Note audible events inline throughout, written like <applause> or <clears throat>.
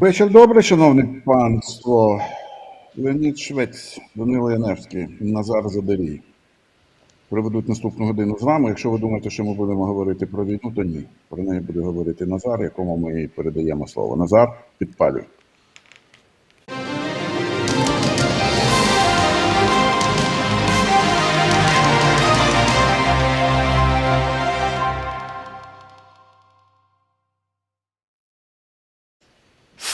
Вечір добрий, шановне панство. Леонід Швець, Данило Яневський, Назар Задарій. Проведуть наступну годину з вами. Якщо ви думаєте, що ми будемо говорити про війну, то ні. Про неї буде говорити Назар, якому ми передаємо слово. Назар, підпалюй.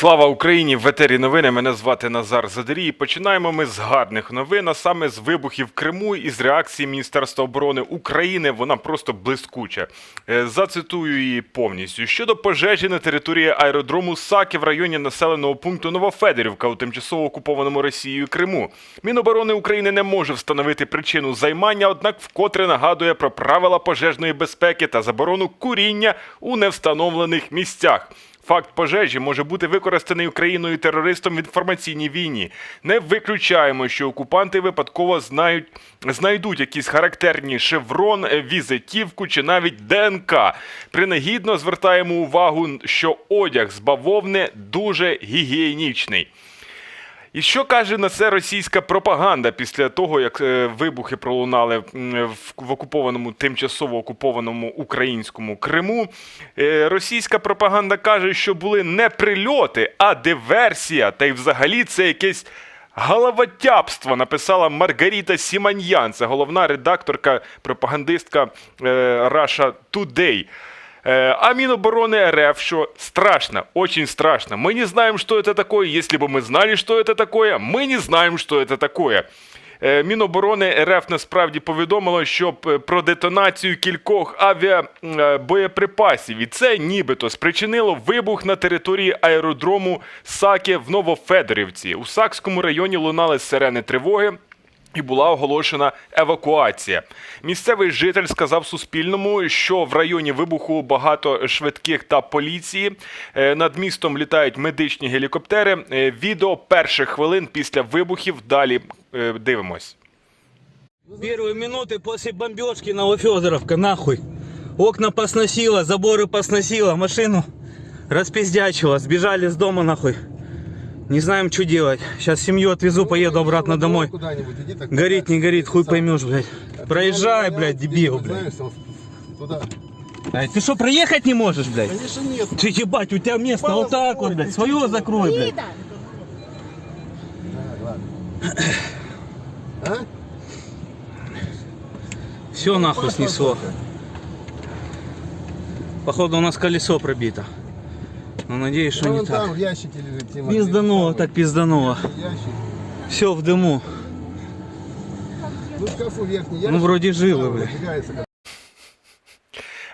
Слава Україні! В етері новини. Мене звати Назар Задарій. Починаємо ми з гарних новин, а саме з вибухів в Криму і з реакції Міністерства оборони України. Вона просто блискуча. Е, Зацитую її повністю. Щодо пожежі на території аеродрому Саки в районі населеного пункту Новофедорівка у тимчасово окупованому Росією Криму. Міноборони України не може встановити причину займання, однак вкотре нагадує про правила пожежної безпеки та заборону куріння у невстановлених місцях. Факт пожежі може бути використаний Україною терористом в інформаційній війні. Не виключаємо, що окупанти випадково знають, знайдуть якісь характерні шеврон, візитівку чи навіть ДНК. Принагідно звертаємо увагу, що одяг з бавовни дуже гігієнічний. І що каже на це російська пропаганда після того, як е, вибухи пролунали в, окупованому тимчасово окупованому українському Криму? Е, російська пропаганда каже, що були не прильоти, а диверсія, та й взагалі це якесь. Головотяпство написала Маргарита Сіманьян, це головна редакторка, пропагандистка е, Today. Э, А Минобороны РФ, что страшно, очень страшно. Мы не знаем, что это такое. Если бы мы знали, что это такое, мы не знаем, что это такое. Е, Міноборони РФ насправді повідомило, що п- про детонацію кількох авіабоєприпасів, і це нібито спричинило вибух на території аеродрому Саке в Новофедорівці. У Сакському районі лунали сирени тривоги. І була оголошена евакуація. Місцевий житель сказав Суспільному, що в районі вибуху багато швидких та поліції. Е, Над містом літають медичні гелікоптери. Е, Відео перших хвилин після вибухів. Далі е, дивимось. Первые минуты после бомбежки Новофедоровка, нахуй. Окна посносило, заборы посносило, машину распиздячило, сбежали с дома нахуй. Не знаем, что делать. Сейчас семью отвезу, поеду обратно домой. Куда-нибудь иди так. Горит, не горит, хуй поймешь, блядь. Проезжай, блядь, дебил, блядь. Ты что, проехать не можешь, блядь? Конечно нет. Ты ебать, у тебя место вот так вот, блядь. Свое закрой, блядь. <clears throat> А? Все нахуй снесло. Походу у нас колесо пробито. Но надеюсь, что Ну, не так. там в ящике лежит Тима. Пиздануло, так пиздануло. Ящик. Все в дыму. Ну, в шкафу верхний ящик. Ну, вроде зажигается как-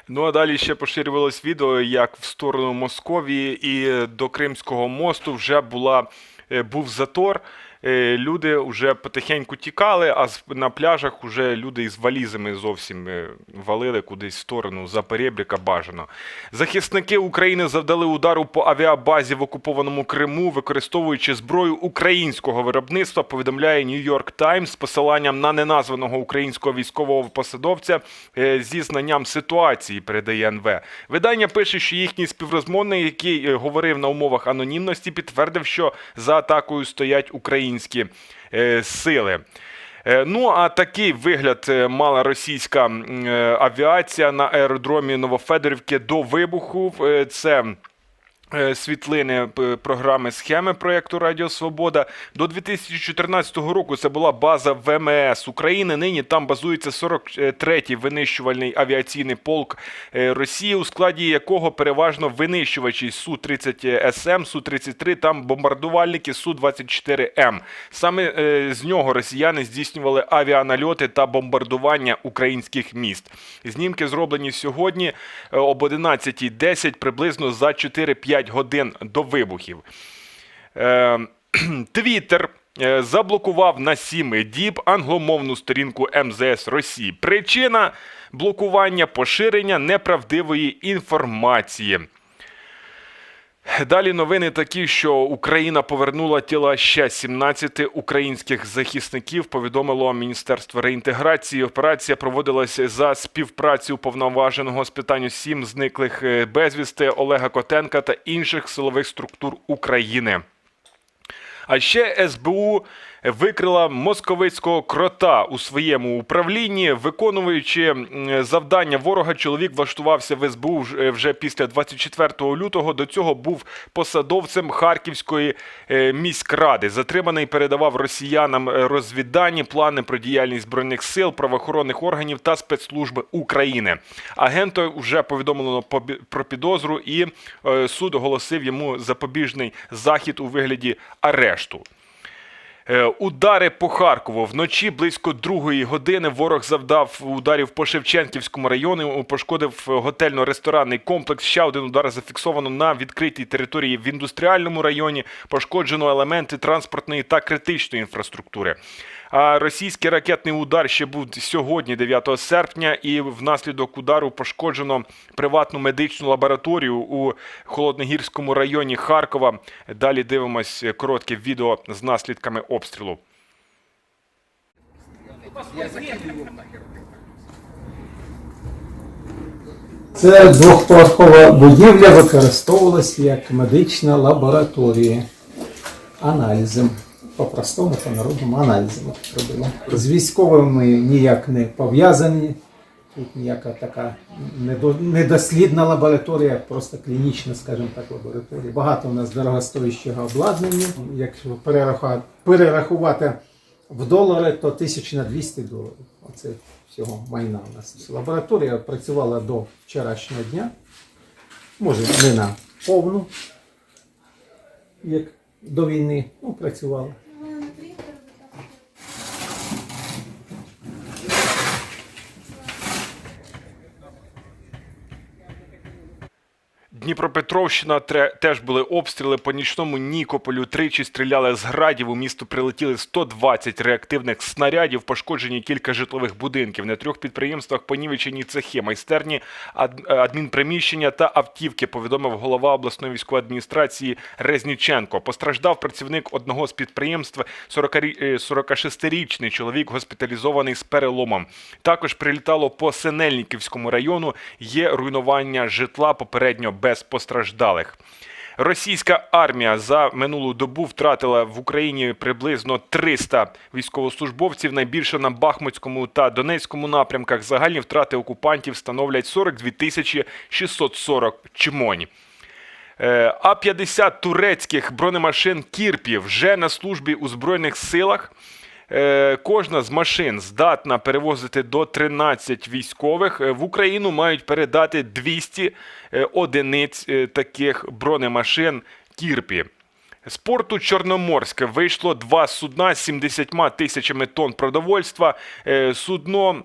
Ну а далі ще поширювалось відео, як в сторону Московії і до Кримського мосту вже була, е, був затор. Е, Люди вже потихеньку тікали, а на пляжах вже люди із валізами зовсім е, валили кудись в сторону за перебріка бажано. Захисники України завдали удару по авіабазі в окупованому Криму, використовуючи зброю українського виробництва, повідомляє York Times з посиланням на неназваного українського військового посадовця е, зі знанням ситуації, передає НВ. Видання пише, що їхній співрозмовник, який говорив на умовах анонімності, підтвердив, що за атакою стоять українські е, сили. Е, Ну а такий вигляд е, мала російська авіація на аеродромі Новофедорівки до вибуху. Це світлини програми схеми проєкту Радіо Свобода. До 2014 року це була база ВМС України. Нині там базується 43-й винищувальний авіаційний полк е, Росії, у складі якого переважно винищувачі Су-30 СМ, Су-33, там бомбардувальники Су-24М. Саме е, з нього росіяни здійснювали авіанальоти та бомбардування українських міст. Знімки зроблені сьогодні е, об 11.10, приблизно за 4-5 годин до вибухів. Е, <clears throat> Твіттер е, заблокував на 7 діб англомовну сторінку МЗС Росії. Причина блокування поширення неправдивої інформації. Далі новини такі, що Україна повернула тіла ще 17 українських захисників. Повідомило Міністерство реінтеграції. Операція проводилася за співпрацю уповноваженого з питань сім зниклих е, безвісти Олега Котенка та інших силових структур України. А ще СБУ викрила московицького крота у своєму управлінні. Виконуючи завдання ворога, чоловік влаштувався в СБУ вже- вже після 24 лютого. До цього був посадовцем Харківської е, міськради. Затриманий передавав росіянам е, розвіддані, плани про діяльність збройних сил, правоохоронних органів та спецслужби України. Агенту вже повідомлено про підозру, і е, суд оголосив йому запобіжний захід у вигляді арешту. Е, Удари по Харкову вночі близько другої години ворог завдав ударів по Шевченківському району, пошкодив готельно-ресторанний комплекс. Ще один удар зафіксовано на відкритій території в індустріальному районі. Пошкоджено елементи транспортної та критичної інфраструктури. Російський ракетний удар ще був сьогодні, 9 серпня, і внаслідок удару пошкоджено приватну медичну лабораторію у Холодногірському районі Харкова. Далі дивимось коротке відео з наслідками обстрілу. Це двохповерхова будівля використовувалась як медична лабораторія аналізом. По-простому, по-народному аналізом робили. З військовими ніяк не пов'язані. Тут ніяка така недослідна лабораторія, просто клінічна, скажімо так, лабораторія. Багато у нас дорогостоящого обладнання. Якщо перерахувати, в долари, то тисяч на 200 доларів. Оце всього майна у нас. Лабораторія працювала до вчорашнього дня. Може, не на повну, як до війни, ну, працювала. Дніпропетровщина теж були обстріли по нічному Нікополю. Тричі стріляли з градів. У місто прилетіли 120 реактивних снарядів. Пошкоджені кілька житлових будинків. На трьох підприємствах понівечені цехи, майстерні, ад- адмінприміщення та автівки. Повідомив голова обласної військової адміністрації Резніченко. Постраждав працівник одного з підприємств 40-рі- е, 46-річний чоловік, госпіталізований з переломом. Також прилітало по Синельниківському району. Є руйнування житла попередньо без постраждалих. Російська армія за минулу добу втратила в Україні приблизно 300 військовослужбовців. Найбільше на Бахмутському та Донецькому напрямках. Загальні втрати окупантів становлять 42 тисячі 640 чмонь. Е, А-50 турецьких бронемашин Кірпі вже на службі у Збройних силах. Е, Кожна з машин здатна перевозити до 13 військових. Е, В Україну мають передати 200 е, одиниць таких бронемашин Кірпі. З порту Чорноморська вийшло два судна з 70 тисячами тонн продовольства. Судно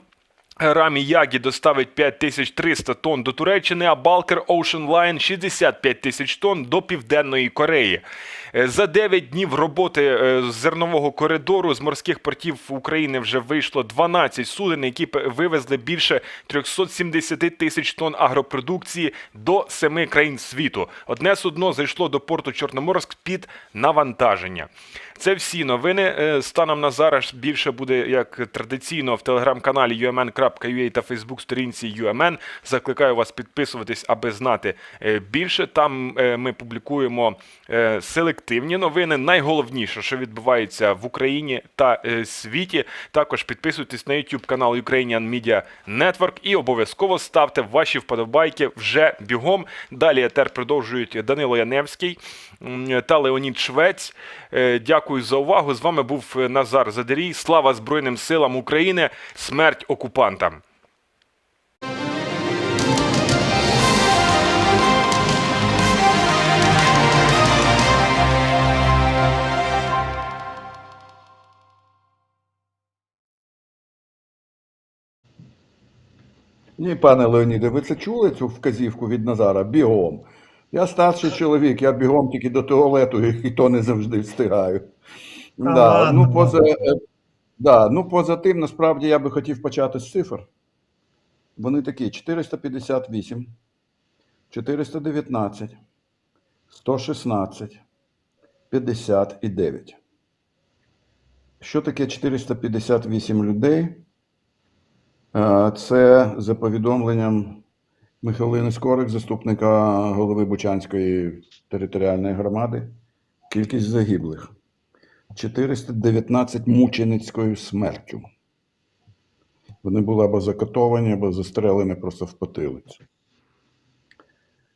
Рамі Ягі доставить 5300 тонн до Туреччини, а Балкер Ocean Line 65 тисяч тонн до Південної Кореї. Е, За 9 днів роботи е, зернового коридору з морських портів України вже вийшло 12 суден, які вивезли більше 370 тисяч тонн агропродукції до семи країн світу. Одне судно зайшло до порту Чорноморськ під навантаження. Це всі новини. Е, Станом на зараз більше буде як традиційно в телеграм-каналі umn.ua та фейсбук-сторінці UMN. Закликаю вас підписуватись, аби знати е, більше. Там е, ми публікуємо е, селективні новини. Найголовніше, що відбувається в Україні та світі. Також підписуйтесь на YouTube канал Ukrainian Media Network і обов'язково ставте ваші вподобайки вже бігом. Далі етер продовжують Данило Яневський та Леонід Швець. Дякую за увагу. З вами був Назар Задерій. Слава Збройним силам України! Смерть окупантам! Ні, пане Леоніде, ви це чули цю вказівку від Назара? Бігом. Я старший чоловік, я бігом тільки до туалету, і то не завжди встигаю. Да, ну, поза, е, да, ну, поза тим, насправді я би хотів почати з цифр. Вони такі: 458, 419, 116, 50 і 9. Що таке 458 людей? Е, Це за повідомленням Михайлини Скорик, заступника голови Бучанської територіальної громади. Кількість загиблих 419 мученицькою смертю. Вони були або закатовані, або застрелені просто в потилицю.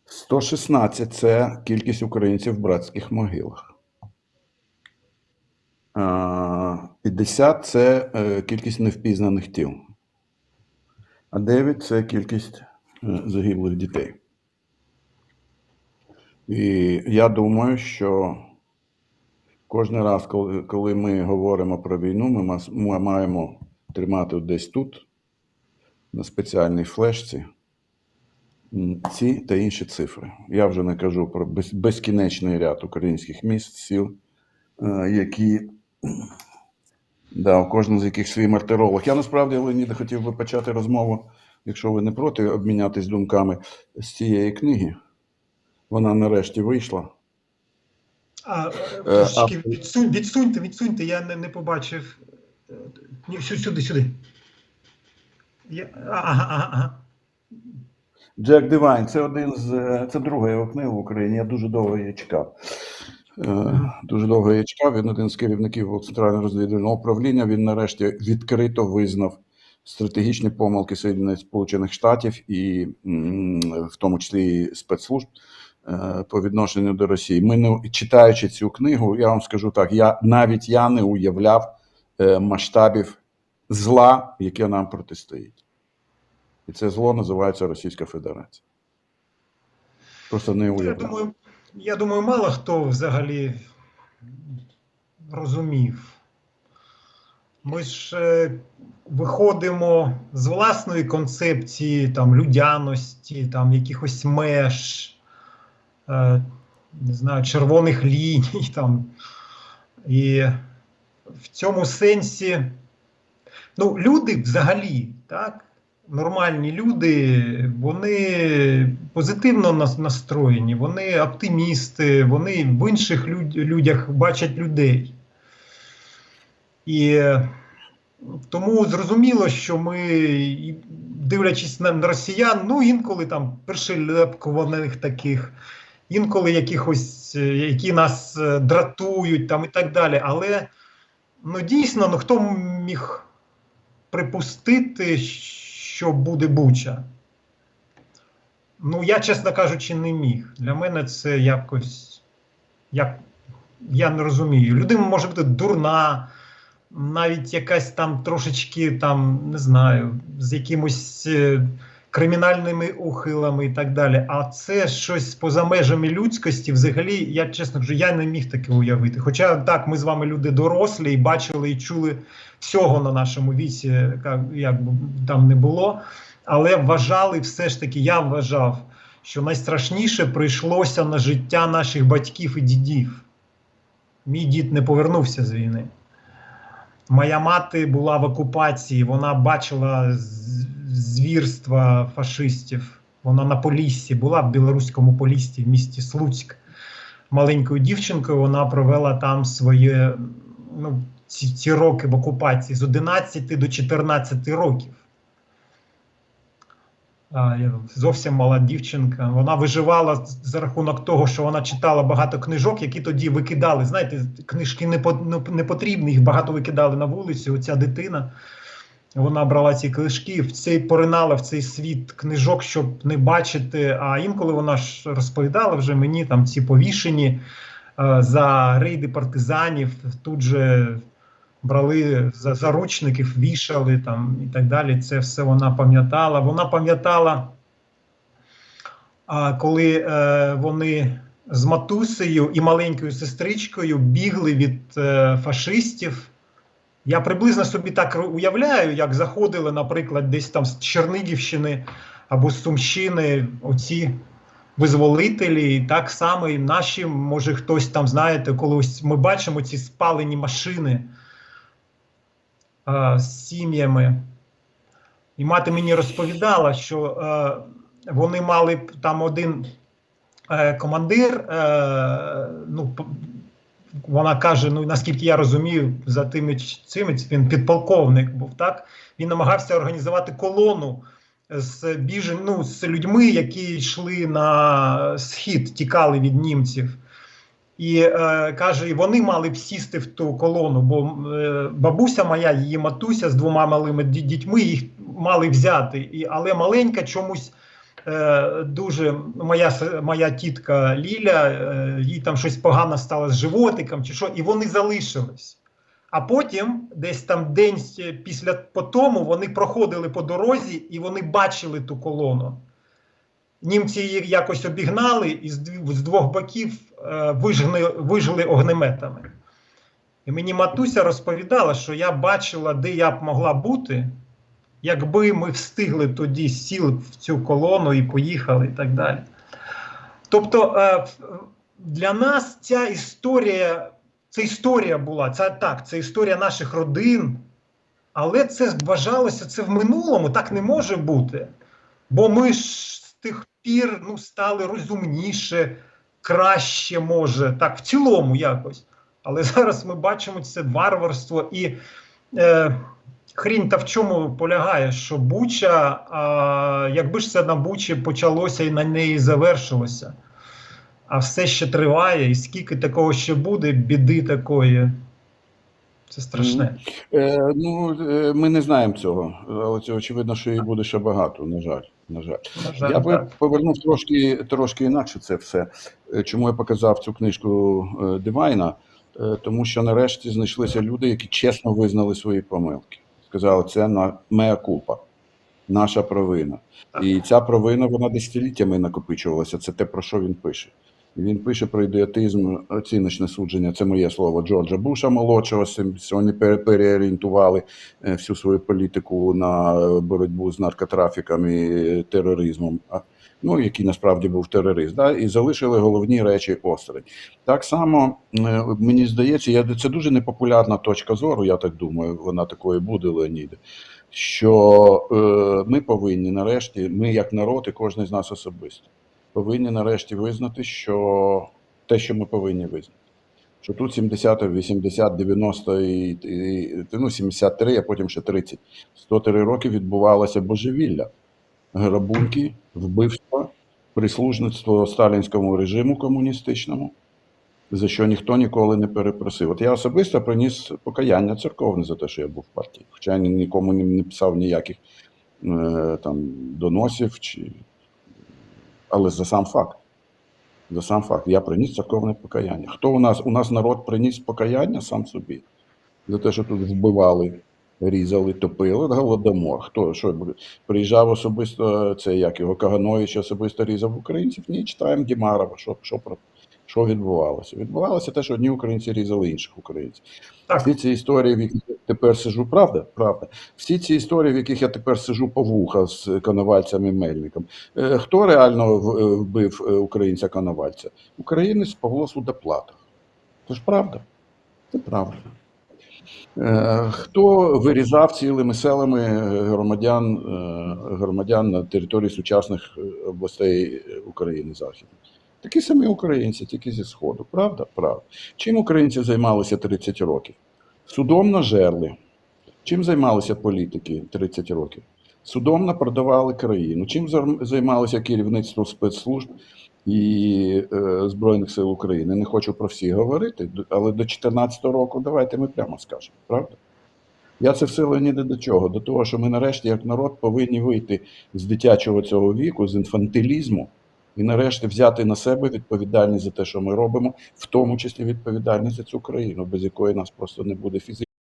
116 це кількість українців в братських могилах. 50 це е, кількість невпізнаних тіл. А 9 це кількість е, загиблих дітей. І я думаю, що кожен раз, коли, ми говоримо про війну, ми, маємо тримати десь тут, на спеціальній флешці, ці та інші цифри. Я вже не кажу про без, безкінечний ряд українських міст, сіл, е, які да, у кожного з яких свій мартиролог. Я насправді, Леоніда, хотів би почати розмову, якщо ви не проти, обмінятись думками з цієї книги. Вона нарешті вийшла. А, Е, трошечки відсунь, відсуньте, відсуньте, я не, не побачив. Е, Ні, сю- сюди, сюди. Я, ага, ага, ага. Джек Дивайн це один з е, це друга його книга в Україні. Я дуже довго її чекав. Е, Дуже довго її чекав. Він один з керівників Центрального розвідувального управління. Він нарешті відкрито визнав стратегічні помилки Соєднаних Сполучених Штатів і м, в тому числі і спецслужб е, по відношенню до Росії. Ми не читаючи цю книгу, я вам скажу так: я навіть я не уявляв е, масштабів зла, яке нам протистоїть. І це зло називається Російська Федерація. Просто не Я думаю, я думаю, мало хто взагалі розумів. Ми ж е, виходимо з власної концепції там, людяності, там, якихось меж, е, не знаю, червоних ліній. <laughs> Там. І в цьому сенсі, ну, люди взагалі, так, нормальні люди, вони позитивно настроєні, вони оптимісти, вони в інших людях бачать людей. І е, тому зрозуміло, що ми, дивлячись на росіян, ну інколи там пришелепкуваних таких, інколи якихось, е, які нас е, дратують там і так далі. Але ну, дійсно, ну хто міг припустити, що буде Буча? Ну, я, чесно кажучи, не міг. Для мене це якось. Як, я не розумію. Людина може бути дурна, навіть якась там трошечки, там, не знаю, з якимось е, кримінальними ухилами і так далі. А це щось поза межами людськості. Взагалі, я чесно кажу, я не міг таке уявити. Хоча так, ми з вами люди дорослі і бачили і чули всього на нашому віці, як, як би там не було. Але вважали все ж таки, я вважав, що найстрашніше прийшлося на життя наших батьків і дідів. Мій дід не повернувся з війни. Моя мати була в окупації, вона бачила звірства фашистів. Вона на Поліссі була в білоруському Поліссі в місті Слуцьк. Маленькою дівчинкою вона провела там своє ну, ці, ці роки в окупації з 11 до 14 років. А, зовсім мала дівчинка. Вона виживала за рахунок того, що вона читала багато книжок, які тоді викидали. Знаєте, книжки не, ну, потрібні, їх багато викидали на вулицю. Оця дитина. Вона брала ці книжки, в цей поринала в цей світ книжок, щоб не бачити. А інколи вона ж розповідала вже мені там ці повішені е, за рейди партизанів. Тут же брали за заручників, вішали там і так далі. Це все вона пам'ятала. Вона пам'ятала, а, коли е, вони з матусею і маленькою сестричкою бігли від е, фашистів. Я приблизно собі так уявляю, як заходили, наприклад, десь там з Чернигівщини або з Сумщини оці визволителі, і так само і наші, може, хтось там, знаєте, коли ось ми бачимо ці спалені машини е, з сім'ями. І мати мені розповідала, що е, вони мали там один е, командир, е, ну, вона каже: ну наскільки я розумію, за тими цими він підполковник був так. Він намагався організувати колону з біжен, ну, з людьми, які йшли на схід, тікали від німців. І е, каже, і вони мали б сісти в ту колону, бо е, бабуся моя, її матуся з двома малими дітьми їх мали взяти. І, але маленька чомусь дуже моя, моя тітка Ліля, е, їй там щось погано стало з животиком, чи що, і вони залишились. А потім, десь там день після по тому, вони проходили по дорозі і вони бачили ту колону. Німці їх якось обігнали і з двох боків е, вижгли, вижгли огнеметами. І мені матуся розповідала, що я бачила, де я б могла бути, якби ми встигли тоді сіли в цю колону і поїхали, і так далі. Тобто е, для нас ця історія, це історія була, це так, це історія наших родин, але це вважалося це в минулому, так не може бути. Бо ми ж з тих пір ну, стали розумніше, краще може, так, в цілому якось. Але зараз ми бачимо це варварство і е, хрінь та в чому полягає, що Буча, а, якби ж це на Бучі почалося і на неї завершилося, а все ще триває, і скільки такого ще буде, біди такої. Це страшне. Е, ну, е, ми не знаємо цього, але це очевидно, що її буде ще багато, на жаль. На жаль. На жаль, Я би так. повернув трошки, трошки інакше це все. Е, Чому я показав цю книжку е, Дивайна? Тому що нарешті знайшлися люди, які чесно визнали свої помилки. Сказали, це на меа купа, наша провина. І ця провина вона десятиліттями накопичувалася. Це те, про що він пише. Він пише про ідіотизм, оціночне судження. Це моє слово Джорджа Буша молодшого. Вони переорієнтували е, всю свою політику на е, боротьбу з наркотрафіком і е, тероризмом. Ну, який насправді був терорист, да, і залишили головні речі осторонь. Так само мені здається, я це дуже непопулярна точка зору. Я так думаю, вона такою буде, Леоніде. Що е, ми повинні нарешті, ми як народ, і кожен з нас особисто, повинні нарешті визнати, що те, що ми повинні визнати. Що тут 70, 80, 90 і, і ну, 73, а потім ще 30, 103 роки відбувалося божевілля, грабунки, вбивства, прислужництво сталінському режиму комуністичному, за що ніхто ніколи не перепросив. От я особисто приніс покаяння церковне за те, що я був в партії. Хоча я нікому не- писав ніяких е, там доносів, чи... але за сам факт. За сам факт. Я приніс церковне покаяння. Хто у нас? У нас народ приніс покаяння сам собі. За те, що тут вбивали, різали, топили, голодомор. Хто що приїжджав особисто, це як його Каганович особисто різав українців? Ні, читаємо Дімарова, що, що, про- що відбувалося. Відбувалося те, що одні українці різали інших українців. Так. Всі ці історії, в яких я тепер сижу, правда? Правда. Всі ці історії, в яких я тепер сижу по вуха з коновальцем і мельником. Е, Хто реально е, вбив е, українця коновальця? Українець Павло Судоплатов. Це ж правда? Це правда. Хто вирізав цілими селами громадян, громадян на території сучасних областей України Західної? Такі самі українці, тільки зі Сходу. Правда? Правда. Чим українці займалися 30 років? Судом на жерли. Чим займалися політики 30 років? Судомно продавали країну. Чим займалося керівництво спецслужб і е, Збройних сил України? Не хочу про всі говорити, але до 2014 року давайте ми прямо скажемо, правда? Я це все Леоніде до чого? До того, що ми нарешті, як народ, повинні вийти з дитячого цього віку, з інфантилізму, і нарешті взяти на себе відповідальність за те, що ми робимо, в тому числі відповідальність за цю країну, без якої нас просто не буде фізично.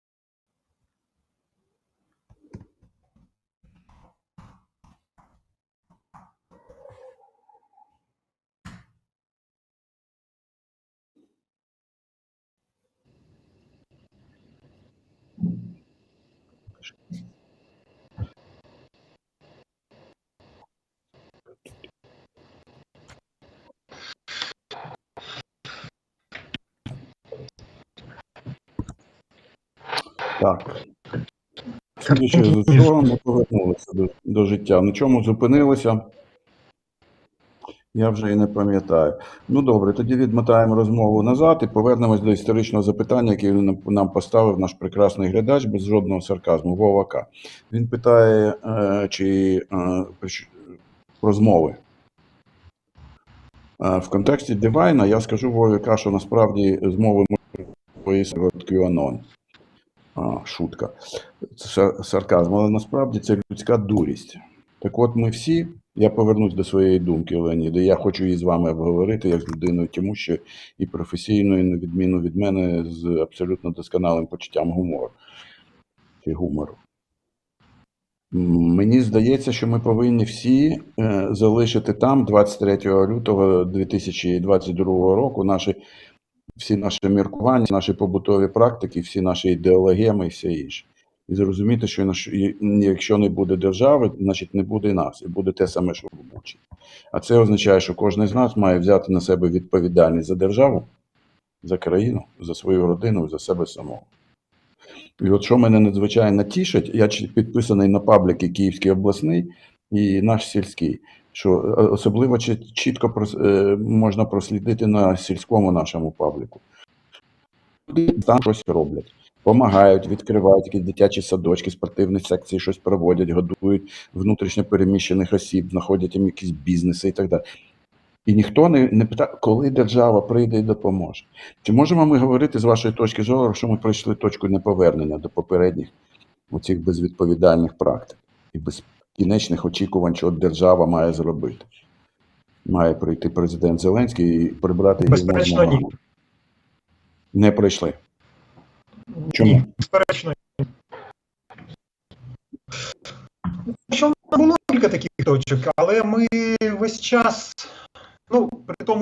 Так. Судячи з цього, ми повернулися до, до життя. На чому зупинилися? Я вже і не пам'ятаю. Ну добре, тоді відмотаємо розмову назад і повернемось до історичного запитання, яке нам- нам поставив наш прекрасний глядач без жодного сарказму. Вова К. Він питає, е, чи е, розмови. Е, В контексті Дивайна я скажу Вові що насправді змови QAnon. А, шутка. Це сарказм, але насправді це людська дурість. Так от ми всі, я повернусь до своєї думки, Леоніде, я хочу її з вами обговорити як з людиною тому що і професійною, на відміну від мене, з абсолютно досконалим почуттям гумору чи гумору. Мені здається, що ми повинні всі е, залишити там 23 лютого 2022 року наші, всі наші міркування, наші побутові практики, всі наші ідеологеми і все інше. І зрозуміти, що якщо не буде держави, значить не буде і нас, і буде те саме, що в Бучі. А це означає, що кожен з нас має взяти на себе відповідальність за державу, за країну, за свою родину, за себе самого. І от що мене надзвичайно тішить, я підписаний на пабліки Київський обласний і наш сільський, що е, особливо чітко е, можна прослідити на сільському нашому пабліку. Люди Там щось роблять. Помагають, відкривають якісь дитячі садочки, спортивні секції, щось проводять, годують внутрішньо переміщених осіб, знаходять їм якісь бізнеси і так далі. І ніхто не, не питає, коли держава прийде і допоможе. Чи можемо ми говорити з вашої точки зору, що ми пройшли точку неповернення до попередніх оцих безвідповідальних практик і безкінечних очікувань, що держава має зробити? Має прийти президент Зеленський і прибрати його Безперечно, ні. Не прийшли. Чому? Ні, безперечно. ні. Що було кілька таких точок, але ми весь час, ну, при тому,